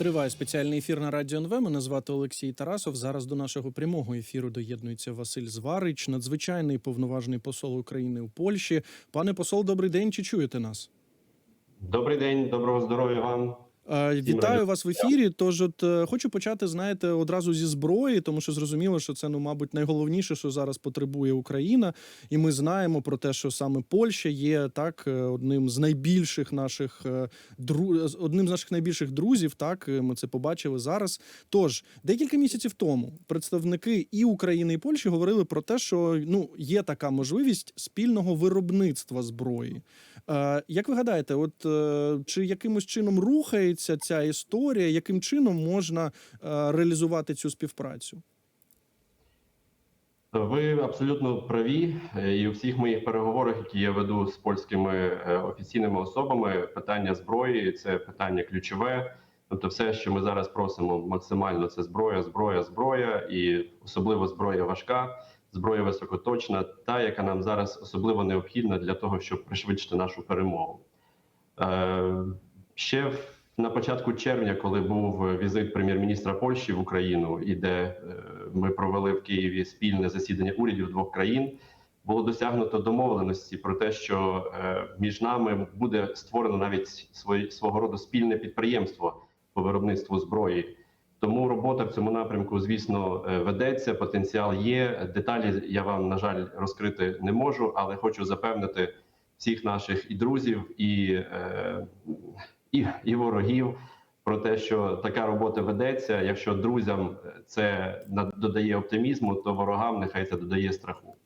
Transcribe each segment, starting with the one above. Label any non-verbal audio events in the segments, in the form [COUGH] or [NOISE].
Триває спеціальний ефір на радіо НВ. Мене звати Олексій Тарасов. Зараз до нашого прямого ефіру доєднується Василь Зварич, надзвичайний повноважний посол України у Польщі. Пане посол, добрий день. Чи чуєте нас? Добрий день, доброго здоров'я вам. Е, Вітаю вас в ефірі. Тож, от е, хочу почати, знаєте, одразу зі зброї, тому що зрозуміло, що це ну, мабуть, найголовніше, що зараз потребує Україна, і ми знаємо про те, що саме Польща є так е, одним з найбільших наших е, дру... з- одним з наших найбільших друзів. Так ми це побачили зараз. Тож декілька місяців тому представники і України, і Польщі говорили про те, що ну є така можливість спільного виробництва зброї. Як ви гадаєте, от чи якимось чином рухається ця історія, яким чином можна е, реалізувати цю співпрацю? Ви абсолютно праві, Е, і у всіх моїх переговорах, які я веду з польськими е, офіційними особами, питання зброї це питання ключове. Тобто, все, що ми зараз просимо максимально, це зброя, зброя, зброя, і особливо зброя важка, зброя високоточна, та яка нам зараз особливо необхідна для того, щоб пришвидшити нашу перемогу. Е, ще на початку червня, коли був візит прем'єр-міністра Польщі в Україну, і де е, ми провели в Києві спільне засідання урядів двох країн, було досягнуто домовленості про те, що е, між нами буде створено навіть свого роду спільне підприємство по виробництву зброї. Тому робота в цьому напрямку, звісно, е, ведеться. Потенціал є. Деталі я вам на жаль розкрити не можу, але хочу запевнити всіх наших і друзів, і, е, і, і ворогів про те, що така робота ведеться. Якщо друзям це додає оптимізму, то ворогам нехай це додає страху.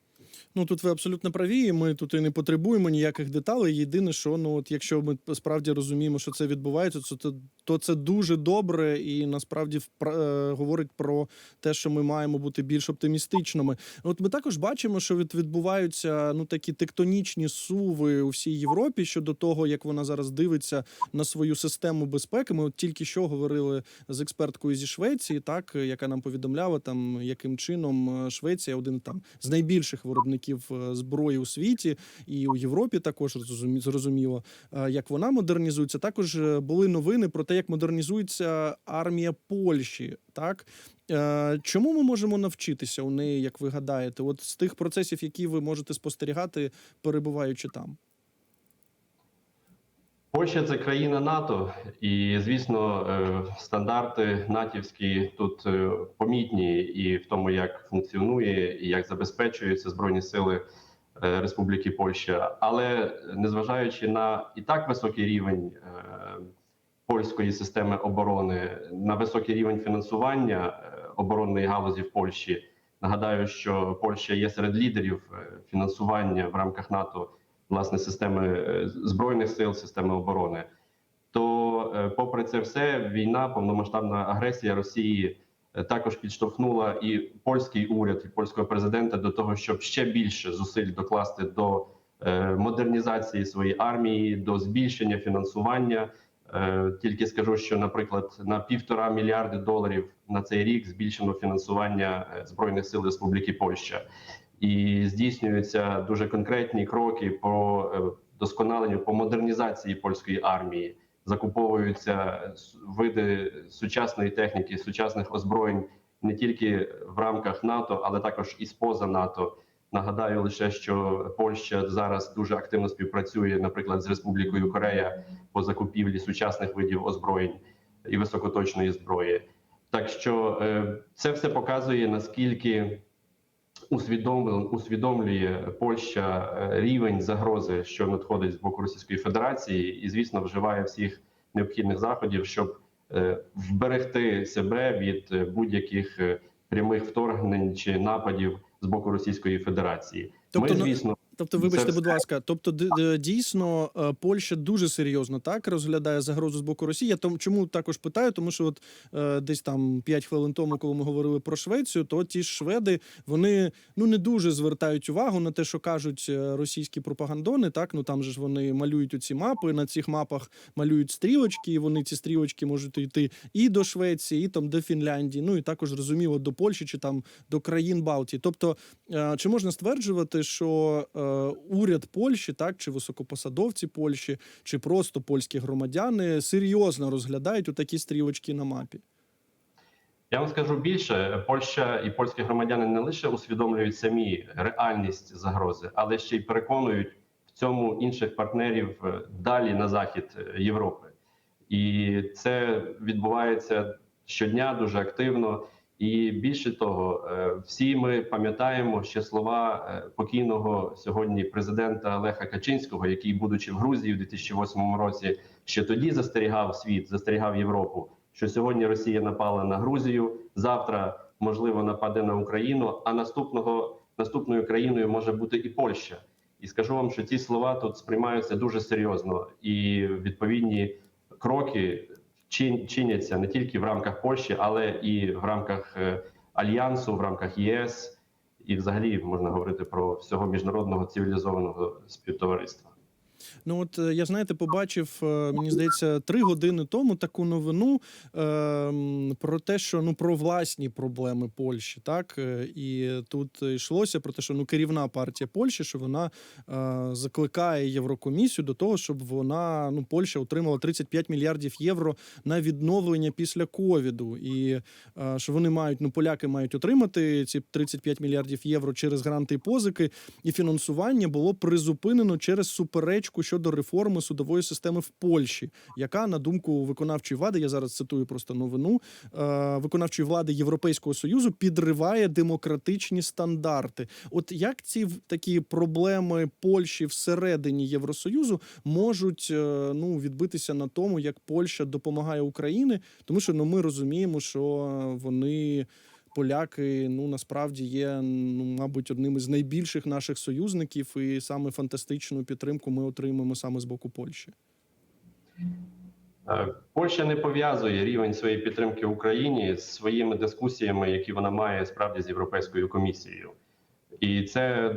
Ну тут ви абсолютно праві. Ми тут і не потребуємо ніяких деталей. Єдине, що ну от якщо ми справді розуміємо, що це відбувається, то то це дуже добре і насправді впра- е, говорить про те, що ми маємо бути більш оптимістичними. От ми також бачимо, що від відбуваються ну такі тектонічні суви у всій Європі щодо того, як вона зараз дивиться на свою систему безпеки. Ми от тільки що говорили з експерткою зі Швеції, так яка нам повідомляла там, яким чином е, Швеція один там з найбільших виробників е, зброї у світі і у Європі також зрозуміло, е, як вона модернізується. Також е, були новини про те, як модернізується армія Польщі. Так чому ми можемо навчитися у неї, як ви гадаєте, от з тих процесів, які ви можете спостерігати, перебуваючи там? Польща це країна НАТО, і звісно, е, стандарти натівські тут е, помітні і в тому, як функціонує і як забезпечуються збройні сили е, Республіки Польща. Але незважаючи на і так високий рівень польської системи оборони, на високий рівень фінансування оборонної галузі в Польщі, нагадаю, що Польща є серед лідерів фінансування в рамках НАТО власне системи е, збройних сил, системи оборони. То, е, попри це все, війна, повномасштабна агресія Росії е, також підштовхнула і польський уряд, і польського президента до того, щоб ще більше зусиль докласти до модернізації своєї армії, до збільшення фінансування. Тільки скажу, що, наприклад, на півтора мільярди доларів на цей рік збільшено фінансування збройних сил Республіки Польща і здійснюються дуже конкретні кроки по е, досконаленню по модернізації польської армії. Закуповуються види сучасної техніки, сучасних озброєнь не тільки в рамках НАТО, але також і споза НАТО. Нагадаю лише, що Польща зараз дуже активно співпрацює, наприклад, з Республікою Корея по закупівлі сучасних видів озброєнь і високоточної зброї. Так що е, це все показує наскільки усвідомлює, Польща е, рівень загрози, що надходить з боку Російської Федерації, і звісно вживає всіх необхідних заходів, щоб е, вберегти себе від е, будь-яких прямих вторгнень чи нападів з боку Російської Федерації. Тобто, Ми, звісно, Тобто, вибачте, будь ласка, тобто, дійсно е, Польща дуже серйозно так розглядає загрозу з боку Росії. Я тому чому також питаю, тому що от е, десь там 5 хвилин тому, коли ми говорили про Швецію, то ті ж шведи вони ну не дуже звертають увагу на те, що кажуть е, російські пропагандони. Так ну там же ж вони малюють оці мапи. На цих мапах малюють стрілочки, і вони ці стрілочки можуть йти і до Швеції, і там до Фінляндії. Ну і також зрозуміло до Польщі чи там до країн Балтії. Тобто, чи можна стверджувати, що уряд Польщі, так чи високопосадовці Польщі, чи просто польські громадяни серйозно розглядають у такі стрілочки на мапі? Я вам скажу більше, Польща і польські громадяни не лише усвідомлюють самі реальність загрози, але ще й переконують в цьому інших партнерів е, далі на захід е, Європи. І це відбувається щодня дуже активно. І більше того, е, всі ми пам'ятаємо ще слова е, покійного сьогодні президента Леха Качинського, який, будучи в Грузії в 2008 році, ще тоді застерігав світ, застерігав Європу, що сьогодні Росія напала на Грузію, завтра можливо нападе на Україну. А наступного наступною країною може бути і Польща. І скажу вам, що ці слова тут сприймаються дуже серйозно, і відповідні кроки чиняться не тільки в рамках Польщі, але і в рамках е, альянсу, в рамках ЄС, і взагалі можна говорити про всього міжнародного цивілізованого співтовариства. Ну от е, я знаєте, побачив, е, мені здається, три години тому таку новину е, про те, що ну про власні проблеми Польщі, так? Е, і тут йшлося про те, що ну керівна партія Польщі, що вона е, закликає Єврокомісію до того, щоб вона ну Польща отримала 35 мільярдів євро на відновлення після ковіду, і е, що вони мають ну поляки мають отримати ці 35 мільярдів євро через гранти і позики, і фінансування було призупинено через суперечку щодо реформи судової системи в Польщі, яка на думку виконавчої влади, я зараз цитую просто новину е, виконавчої влади Європейського союзу підриває демократичні стандарти. От як ці такі проблеми Польщі всередині Євросоюзу можуть е, ну відбитися на тому, як Польща допомагає Україні, тому що ну ми розуміємо, що вони. Поляки ну насправді є ну, мабуть, одним із найбільших наших союзників, і саме фантастичну підтримку ми отримуємо саме з боку Польщі. Е, Польща не пов'язує рівень своєї підтримки Україні з своїми дискусіями, які вона має справді з Європейською комісією, і це,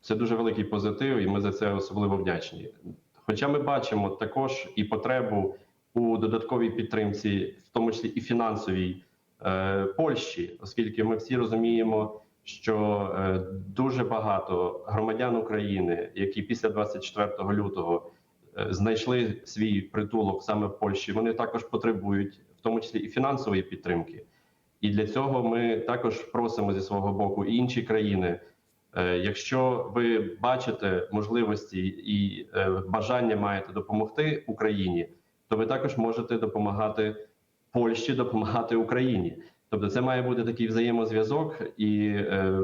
це дуже великий позитив, і ми за це особливо вдячні. Хоча ми бачимо також і потребу у додатковій підтримці, в тому числі і фінансовій Польщі, оскільки ми всі розуміємо, що е, дуже багато громадян України, які після 24 лютого е, знайшли свій притулок саме в Польщі, вони також потребують, в тому числі і фінансової підтримки. І для цього ми також просимо зі свого боку і інші країни. Е, Якщо ви бачите можливості і е, бажання маєте допомогти Україні, то ви також можете допомагати Польщі, допомагати Україні. Тобто, це має бути такий взаємозв'язок, і е,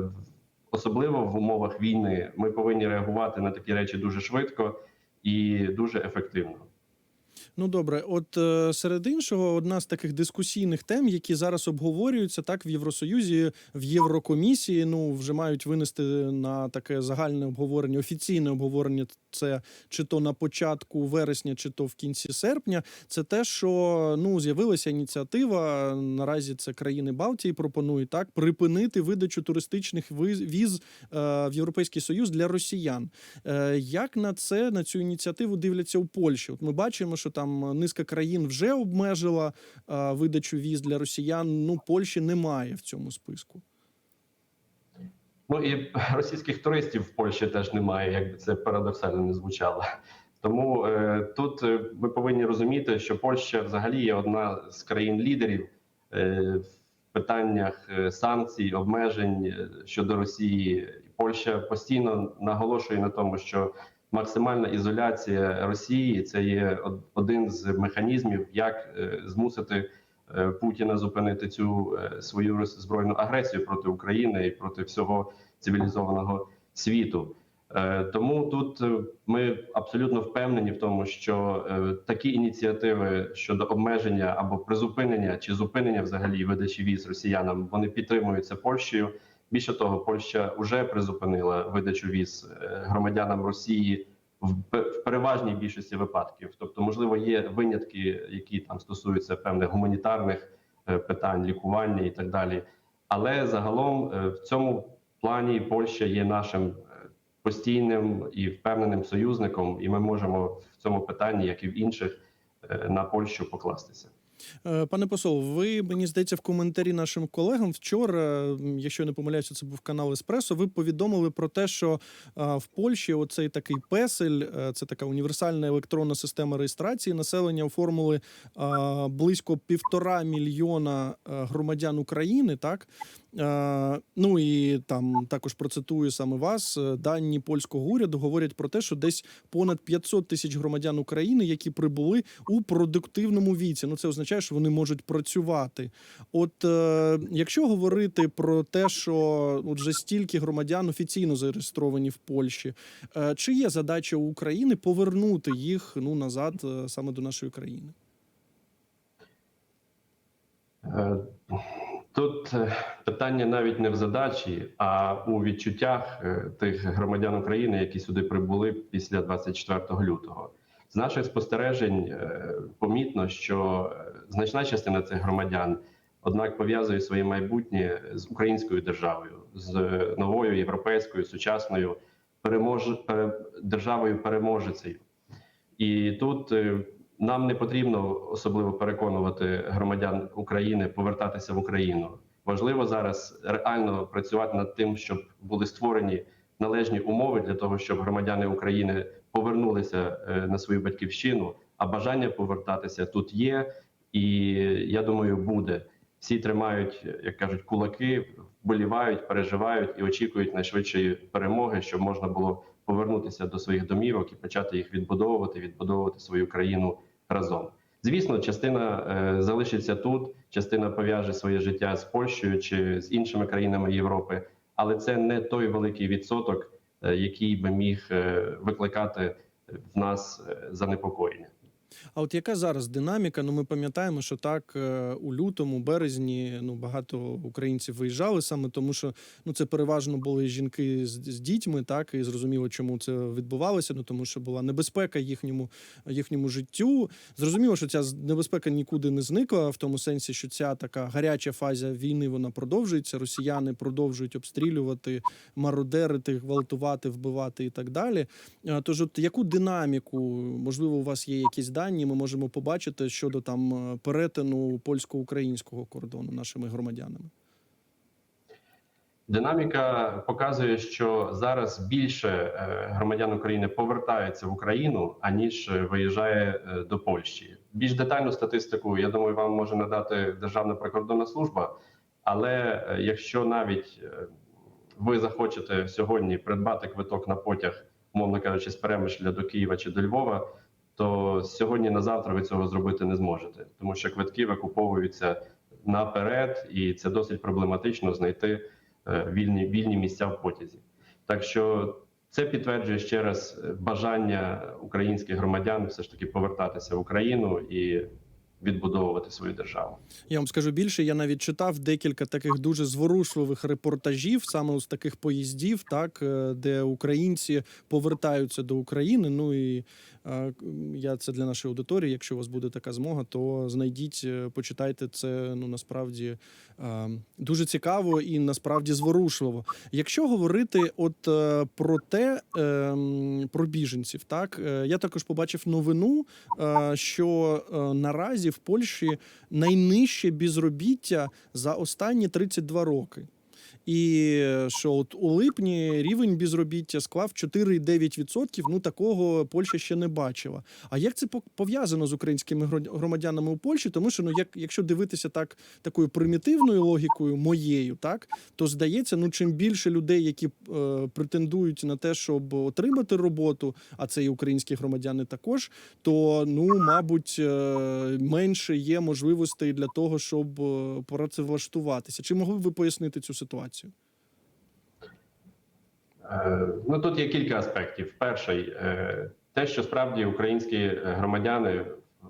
особливо в умовах війни ми повинні реагувати на такі речі дуже швидко і дуже ефективно. Ну добре, от е, серед іншого, одна з таких дискусійних тем, які зараз обговорюються так в Євросоюзі, в Єврокомісії. Ну вже мають винести на таке загальне обговорення, офіційне обговорення. Це чи то на початку вересня, чи то в кінці серпня. Це те, що ну з'явилася ініціатива. Наразі це країни Балтії пропонують так припинити видачу туристичних віз е, в Європейський Союз для росіян. Е, Як на це на цю ініціативу дивляться у Польщі? От ми бачимо, що там низка країн вже обмежила е, видачу віз для росіян. Ну Польщі немає в цьому списку. Ну і [LAUGHS] російських туристів в Польщі теж немає, як би це парадоксально не звучало. Тому е, тут е, ми повинні розуміти, що Польща взагалі є одна з країн-лідерів е, в питаннях е, санкцій, обмежень е, щодо Росії. Польща постійно наголошує на тому, що максимальна ізоляція Росії це є один з механізмів, як е, змусити е, Путіна зупинити цю е, свою збройну агресію проти України і проти всього цивілізованого світу. Тому тут ми абсолютно впевнені в тому, що такі ініціативи щодо обмеження або призупинення чи зупинення взагалі видачі віз росіянам вони підтримуються Польщею. Більше того, Польща вже призупинила видачу віз е, громадянам Росії в переважній більшості випадків. Тобто, можливо, є винятки, які там стосуються певних гуманітарних е, питань, лікування і так далі. Але загалом е, в цьому плані Польща є нашим постійним і впевненим союзником, і ми можемо в цьому питанні, як і в інших, на Польщу покластися. Е, Пане посол, ви мені здається, в коментарі нашим колегам вчора, якщо не помиляюся, це був канал Еспресо. Ви повідомили про те, що в Польщі оцей такий песель, е, це така універсальна електронна система реєстрації. Населення оформили близько півтора мільйона е, громадян України. Так ну і там також процитую саме вас. е, Дані польського уряду говорять про те, що десь понад 500 тисяч громадян України, які прибули у продуктивному віці. Ну це означає, що вони можуть працювати. От е, якщо говорити про те, що вже стільки громадян офіційно зареєстровані в Польщі, е, чи є задача України повернути їх ну назад е, саме до нашої країни? Тут е, питання навіть не в задачі, а у відчуттях е, тих громадян України, які сюди прибули після 24 лютого. З наших спостережень е, помітно, що значна частина цих громадян однак пов'язує своє майбутнє з українською державою, з новою європейською сучасною перемож... державою переможецею. І тут нам не потрібно особливо переконувати громадян України повертатися в Україну. Важливо зараз реально працювати над тим, щоб були створені належні умови для того, щоб громадяни України повернулися е, на свою батьківщину. А бажання повертатися тут є, і я думаю, буде. Всі тримають, як кажуть, кулаки, вболівають, переживають і очікують найшвидшої перемоги, щоб можна було повернутися до своїх домівок і почати їх відбудовувати, відбудовувати свою країну разом. Звісно, частина е, залишиться тут, частина пов'яже своє життя з Польщею чи з іншими країнами Європи, але це не той великий відсоток, е, який би міг е, викликати в нас е, занепокоєння. А от яка зараз динаміка? Ну, ми пам'ятаємо, що так е, у лютому, березні, ну багато українців виїжджали саме тому, що ну це переважно були жінки з, з дітьми, так і зрозуміло, чому це відбувалося. Ну тому що була небезпека їхньому їхньому життю. Зрозуміло, що ця небезпека нікуди не зникла, в тому сенсі, що ця така гаряча фаза війни вона продовжується. Росіяни продовжують обстрілювати, мародерити, гвалтувати, вбивати і так далі. Е, Тож, от яку динаміку, можливо, у вас є якісь дані, ми можемо побачити щодо там е, перетину польсько-українського кордону нашими громадянами? Динаміка показує, що зараз більше е, громадян України повертаються в Україну аніж виїжджає е, до Польщі. Більш детальну статистику, я думаю, вам може надати Державна прикордонна служба. Але якщо навіть ви захочете сьогодні придбати квиток на потяг, мовно кажучи, з Перемишля до Києва чи до Львова, то сьогодні на завтра ви цього зробити не зможете, тому що квитки викуповуються наперед, і це досить проблематично знайти е, вільні вільні місця в потязі. Так що це підтверджує ще раз е, бажання українських громадян все ж таки повертатися в Україну і відбудовувати свою державу. Я вам скажу більше. Я навіть читав декілька таких дуже зворушливих репортажів, саме з таких поїздів, так е, де українці повертаються до України. Ну і я це для нашої аудиторії. Якщо у вас буде така змога, то знайдіть, е, почитайте це. Ну насправді дуже цікаво і насправді зворушливо. Якщо говорити, от е, про те, е, про біженців, так е, я також побачив новину, що наразі в Польщі найнижче безробіття за останні 32 роки. І що от у липні рівень безробіття склав 4,9%. Ну такого Польща ще не бачила. А як це по- пов'язано з українськими гро- громадянами у Польщі? Тому що ну, як якщо дивитися так такою примітивною логікою моєю, так то здається, ну чим більше людей, які е, претендують на те, щоб отримати роботу, а це і українські громадяни також, то ну мабуть е, менше є можливостей для того, щоб е, працевлаштуватися. Чи могли б ви пояснити цю ситуацію? Е, Ну тут є кілька аспектів. Перший е, те, що справді українські е, громадяни,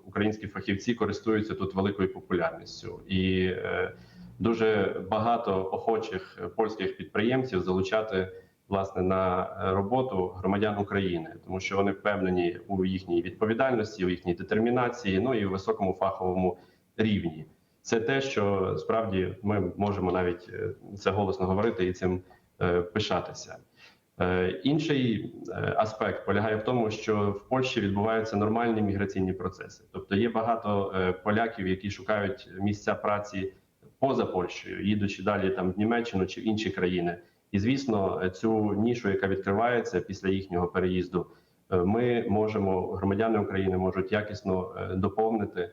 українські фахівці користуються тут великою популярністю, і дуже багато охочих польських підприємців залучати власне на роботу громадян України, тому що вони впевнені у їхній відповідальності, у їхній детермінації, ну і у високому фаховому рівні. Це те, що справді ми можемо навіть е, це голосно говорити і цим е, пишатися. Е, Інший аспект полягає в тому, що в Польщі відбуваються нормальні міграційні процеси. Тобто є багато поляків, які шукають місця праці поза Польщею, їдучи далі там в Німеччину чи в інші країни. І звісно, цю нішу, яка відкривається після їхнього переїзду, ми можемо громадяни України можуть якісно доповнити.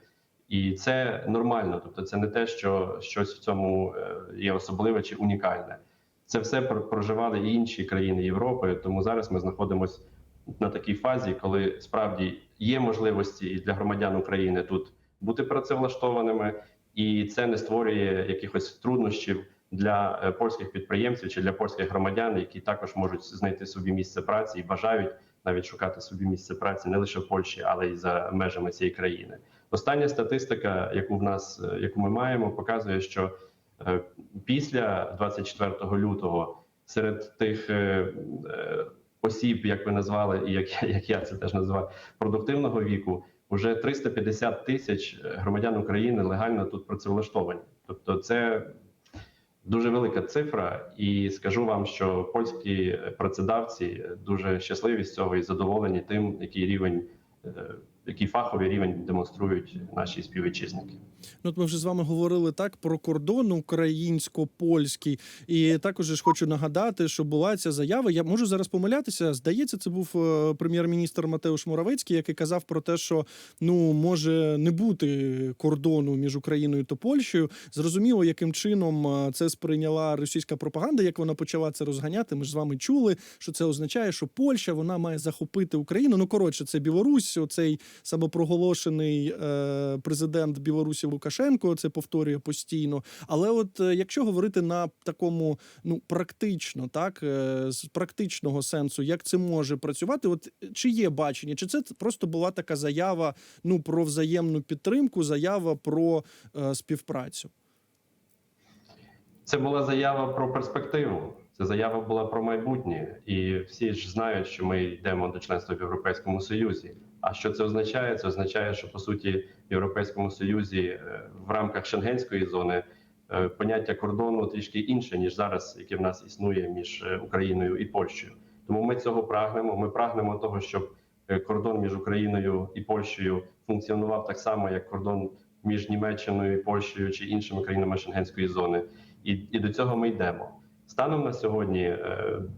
І це нормально, тобто це не те, що щось в цьому е, є особливе чи унікальне. Це все пр- проживали і інші країни Європи. Тому зараз ми знаходимося на такій фазі, коли справді є можливості і для громадян України тут бути працевлаштованими, і це не створює якихось труднощів для е, польських підприємців чи для польських громадян, які також можуть знайти собі місце праці і бажають навіть шукати собі місце праці не лише в Польщі, але й за межами цієї країни. Остання статистика, яку в нас е, яку ми маємо, показує, що е, після 24 лютого серед тих е, осіб, як ви назвали, і як, [LAUGHS] як я це теж називаю, продуктивного віку, вже 350 тисяч громадян України легально тут працевлаштовані. Тобто, це дуже велика цифра, і скажу вам, що польські працедавці дуже щасливі з цього і задоволені тим, який рівень. Який фаховий рівень демонструють наші співвітчизники. Ну, от ми вже з вами говорили так про кордон українсько-польський, і також ж хочу нагадати, що була ця заява. Я можу зараз помилятися. Здається, це був е, прем'єр-міністр Матеуш Моравецький, який казав про те, що ну може не бути кордону між Україною та Польщею. Зрозуміло, яким чином е, це сприйняла російська пропаганда, як вона почала це розганяти. Ми ж з вами чули, що це означає, що Польща вона має захопити Україну. Ну коротше, це Білорусь, оцей самопроголошений е, президент Білорусі Лукашенко. Це повторює постійно. Але от е, якщо говорити на такому ну практично, так е, з практичного сенсу, як це може працювати, от чи є бачення, чи це просто була така заява ну про взаємну підтримку, заява про е, співпрацю? Це була заява про перспективу. Це заява була про майбутнє, і всі ж знають, що ми йдемо до членства в Європейському Союзі. А що це означає? Це означає, що по суті в Європейському Союзі е, в рамках Шенгенської зони е, поняття кордону трішки інше ніж зараз, яке в нас існує між е, Україною і Польщею. Тому ми цього прагнемо. Ми прагнемо того, щоб кордон між Україною і Польщею функціонував так само, як кордон між Німеччиною, і Польщею чи іншими країнами Шенгенської зони. І, і до цього ми йдемо. Станом на сьогодні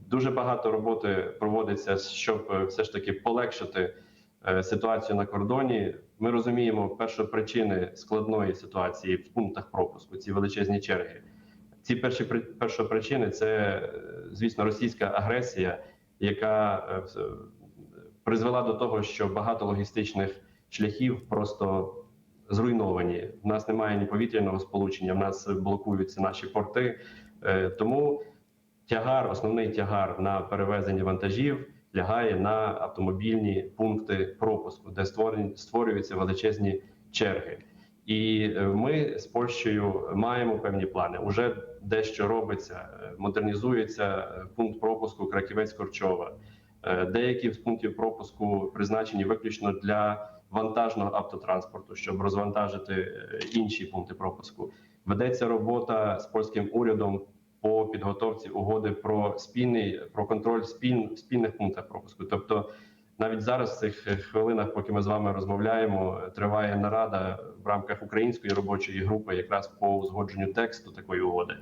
дуже багато роботи проводиться, щоб все ж таки полегшити ситуацію на кордоні. Ми розуміємо першопричини складної ситуації в пунктах пропуску, ці величезні черги. Ці перші при- першопричини це, е, звісно, російська агресія, яка е, призвела до того, що багато логістичних шляхів просто зруйновані. В нас немає ні повітряного сполучення, в нас блокуються наші порти. Е, Тому тягар, основний тягар на перевезення вантажів лягає на автомобільні пункти пропуску, де створені створюються величезні черги. І е, ми з Польщею маємо певні плани. Уже дещо робиться, модернізується е, пункт пропуску Краківець-Корчова. Е, Деякі з пунктів пропуску призначені виключно для вантажного автотранспорту, щоб розвантажити інші пункти пропуску. Ведеться робота з польським урядом по підготовці угоди про спільний про контроль спіль, спільних пунктах пропуску. Тобто, навіть зараз в цих хвилинах, поки ми з вами розмовляємо, триває нарада в рамках української робочої групи, якраз по узгодженню тексту такої угоди.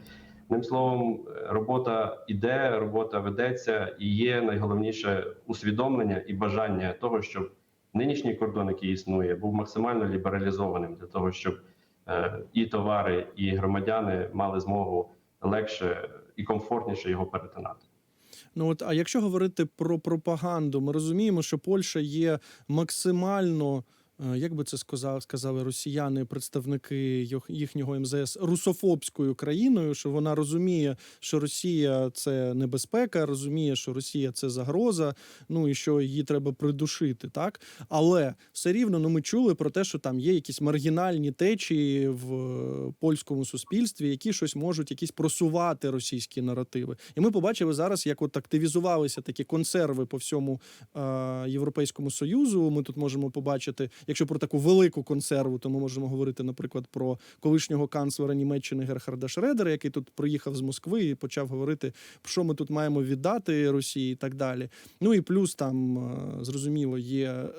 Одним словом, робота іде, робота ведеться, і є найголовніше усвідомлення і бажання того, щоб нинішній кордон, який існує, був максимально лібералізованим для того, щоб е, і товари, і громадяни мали змогу легше і комфортніше його перетинати. Ну от, а якщо говорити про пропаганду, ми розуміємо, що Польща є максимально. Е, Як би це сказав, сказали росіяни, представники їхнього МЗС русофобською країною, що вона розуміє, що Росія це небезпека, розуміє, що Росія це загроза, ну і що її треба придушити, так але все рівно ну ми чули про те, що там є якісь маргінальні течії в е, польському суспільстві, які щось можуть якісь просувати російські наративи. І ми побачили зараз, як от активізувалися такі консерви по всьому е, Європейському Союзу. Ми тут можемо побачити якщо про таку велику консерву, то ми можемо говорити, наприклад, про колишнього канцлера Німеччини Герхарда Шредера, який тут приїхав з Москви і почав говорити, що ми тут маємо віддати Росії і так далі. Ну і плюс там е, зрозуміло є е,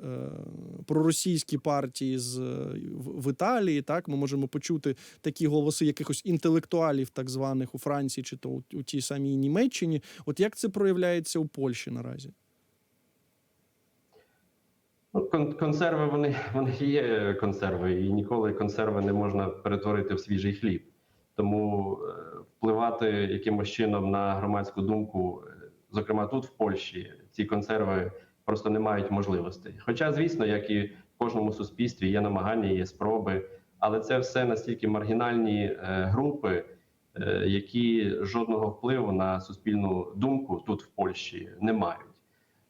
проросійські партії з е, в Італії. Так ми можемо почути такі голоси якихось інтелектуалів, так званих у Франції, чи то у тій самій Німеччині. От як це проявляється у Польщі наразі? Ну, кон- консерви вони, вони є консерви, і ніколи консерви не можна перетворити в свіжий хліб. Тому е, впливати якимось чином на громадську думку, е, зокрема тут, в Польщі, ці консерви просто не мають можливостей. Хоча, звісно, як і в кожному суспільстві, є намагання, є спроби, але це все настільки маргінальні е, групи, які жодного впливу на суспільну думку тут в Польщі не мають.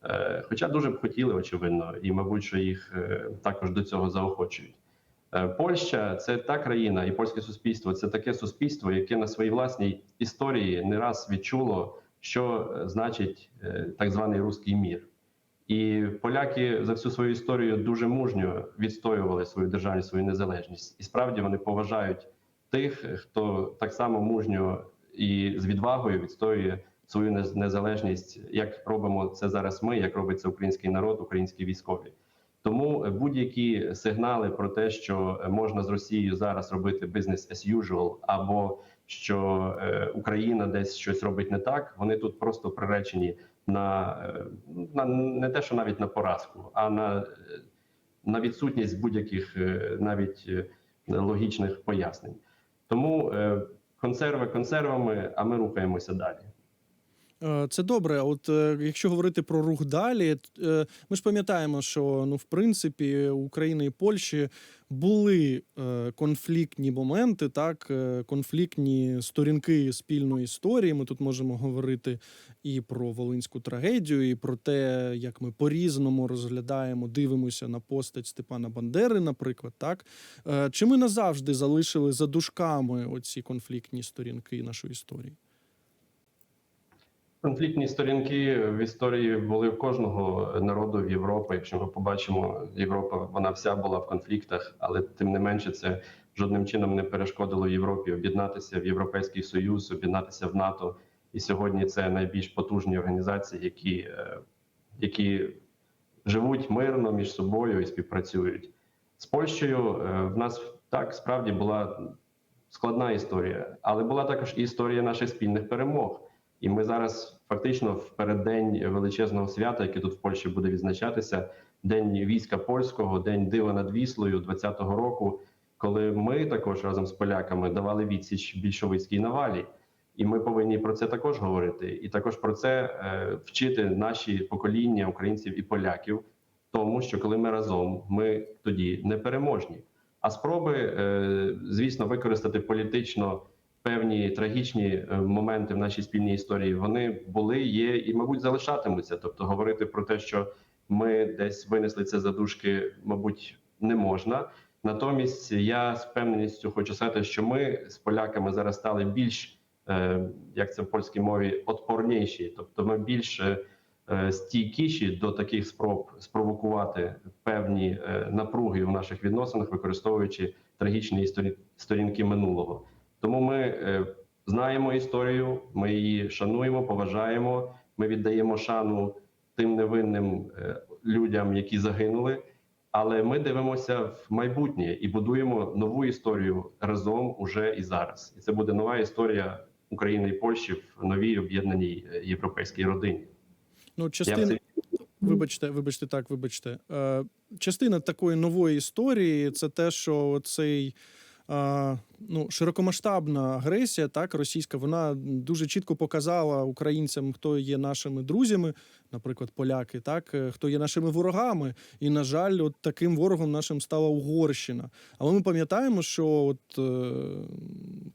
Е, Хоча дуже б хотіли, очевидно, і мабуть, що їх е, також до цього заохочують. Е, Польща це та країна, і польське суспільство це таке суспільство, яке на своїй власній історії не раз відчуло, що значить так званий руський мір. І поляки за всю свою історію дуже мужньо відстоювали свою державність, свою незалежність. І справді вони поважають тих, хто так само мужньо і з відвагою відстоює свою нез- незалежність, як робимо це зараз. Ми, як робить це український народ, українські військові. Тому е, будь-які сигнали про те, що е, можна з Росією зараз робити business as usual, або що е, Україна десь щось робить не так, вони тут просто приречені на, на не те, що навіть на поразку, а на, на відсутність будь-яких навіть логічних пояснень. Тому консерви консервами, а ми рухаємося далі. Е, Це добре. От е, якщо говорити про рух далі, е, ми ж пам'ятаємо, що ну в принципі України і Польщі були конфліктні моменти, так конфліктні сторінки спільної історії. Ми тут можемо говорити і про волинську трагедію, і про те, як ми по-різному розглядаємо, дивимося на постать Степана Бандери, наприклад, так чи ми назавжди залишили за дужками оці конфліктні сторінки нашої історії? Конфліктні сторінки в історії були в кожного народу в Європі. Якщо ми побачимо, Європа вона вся була в конфліктах, але тим не менше це жодним чином не перешкодило Європі об'єднатися в Європейський Союз, об'єднатися в НАТО. І сьогодні це найбільш потужні організації, які, е, які живуть мирно між собою і співпрацюють з Польщею. е, В нас так справді була складна історія, але була також історія наших спільних перемог. І ми зараз фактично в переддень величезного свята, яке тут в Польщі буде відзначатися, день війська польського, день дива над Віслою 20-го року, коли ми також разом з поляками давали відсіч більшовицькій навалі. І ми повинні про це також говорити, і також про це е, вчити наші покоління українців і поляків, тому що коли ми разом, ми тоді непереможні. А спроби, е, звісно, використати політично певні трагічні е, моменти в нашій спільній історії вони були, є і, мабуть, залишатимуться. Тобто, говорити про те, що ми десь винесли це задушки, мабуть, не можна. Натомість я з певністю хочу сказати, що ми з поляками зараз стали більш е, як це в польській мові отпорніші, тобто ми більш е, стійкіші до таких спроб спровокувати певні напруги в наших відносинах, використовуючи трагічні сторінки минулого. Тому ми е, знаємо історію, ми її шануємо, поважаємо. Ми віддаємо шану тим невинним е, людям, які загинули. Але ми дивимося в майбутнє і будуємо нову історію разом уже і зараз. І це буде нова історія України і Польщі в новій об'єднаній е, європейській родині. Ну, частина, це Вибачте, вибачте, так, вибачте. Частина такої нової історії це те, що цей. Ну, широкомасштабна агресія, так, російська, вона дуже чітко показала українцям, хто є нашими друзями, наприклад, поляки, так, е, хто є нашими ворогами. І, на жаль, от таким ворогом нашим стала Угорщина. Але ми пам'ятаємо, що от е,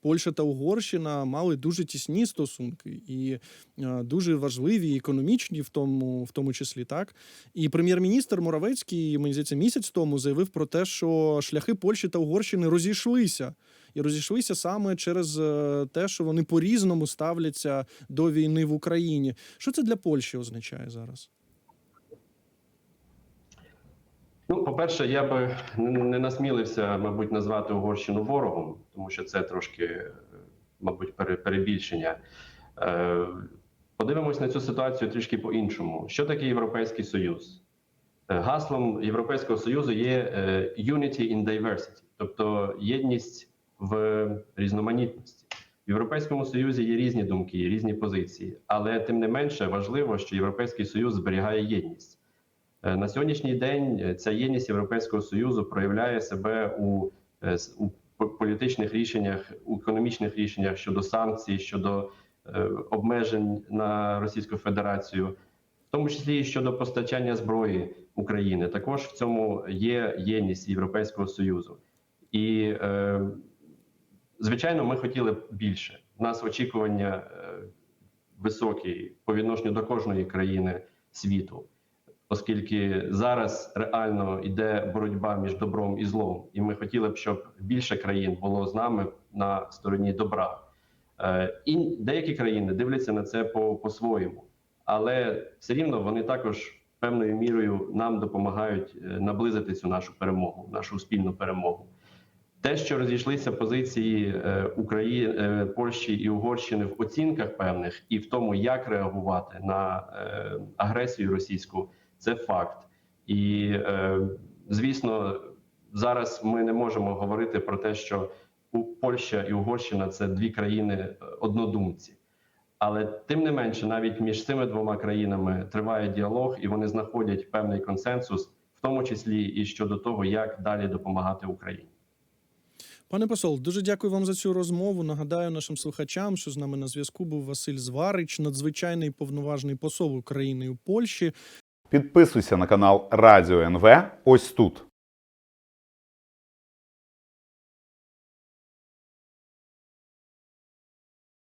Польща та Угорщина мали дуже тісні стосунки і е, дуже важливі, економічні, в тому, в тому числі, так. І прем'єр-міністр Моравецький, мені здається, місяць тому заявив про те, що шляхи Польщі та Угорщини розійшлися. І розійшлися саме через е, те, що вони по-різному ставляться до війни в Україні. Що це для Польщі означає зараз? Ну, по-перше, я би не насмілився, мабуть, назвати Угорщину ворогом, тому що це трошки, е, мабуть, перебільшення. Е, Подивимось на цю ситуацію трішки по-іншому. Що таке Європейський Союз? Гаслом Європейського Союзу є unity in diversity, тобто єдність в різноманітності. В Європейському Союзі є різні думки, різні позиції, але тим не менше важливо, що Європейський Союз зберігає єдність. Е, На сьогоднішній день е, ця єдність Європейського Союзу проявляє себе у, е, у політичних рішеннях, у економічних рішеннях щодо санкцій, щодо обмежень на Російську Федерацію, в тому числі і щодо постачання зброї України. Також в цьому є єдність Європейського Союзу. І е, звичайно, ми хотіли б більше. У нас очікування е, високі по відношенню до кожної країни світу оскільки зараз реально йде боротьба між добром і злом, і ми хотіли б, щоб більше країн було з нами на стороні добра. Е, І деякі країни дивляться на це по- по-своєму, але все рівно вони також певною мірою нам допомагають е, наблизити цю нашу перемогу, нашу спільну перемогу. Те, що розійшлися позиції України, Польщі і Угорщини в оцінках певних і в тому, як реагувати на е, агресію російську, це факт. І е, звісно, зараз ми не можемо говорити про те, що Польща і Угорщина це дві країни е, однодумці. Але тим не менше, навіть між цими двома країнами триває діалог, і вони знаходять певний консенсус, в тому числі і щодо того, як далі допомагати Україні. Пане посол, дуже дякую вам за цю розмову. Нагадаю нашим слухачам, що з нами на зв'язку був Василь Зварич, надзвичайний повноважний посол України у Польщі. Підписуйся на канал Радіо НВ ось тут.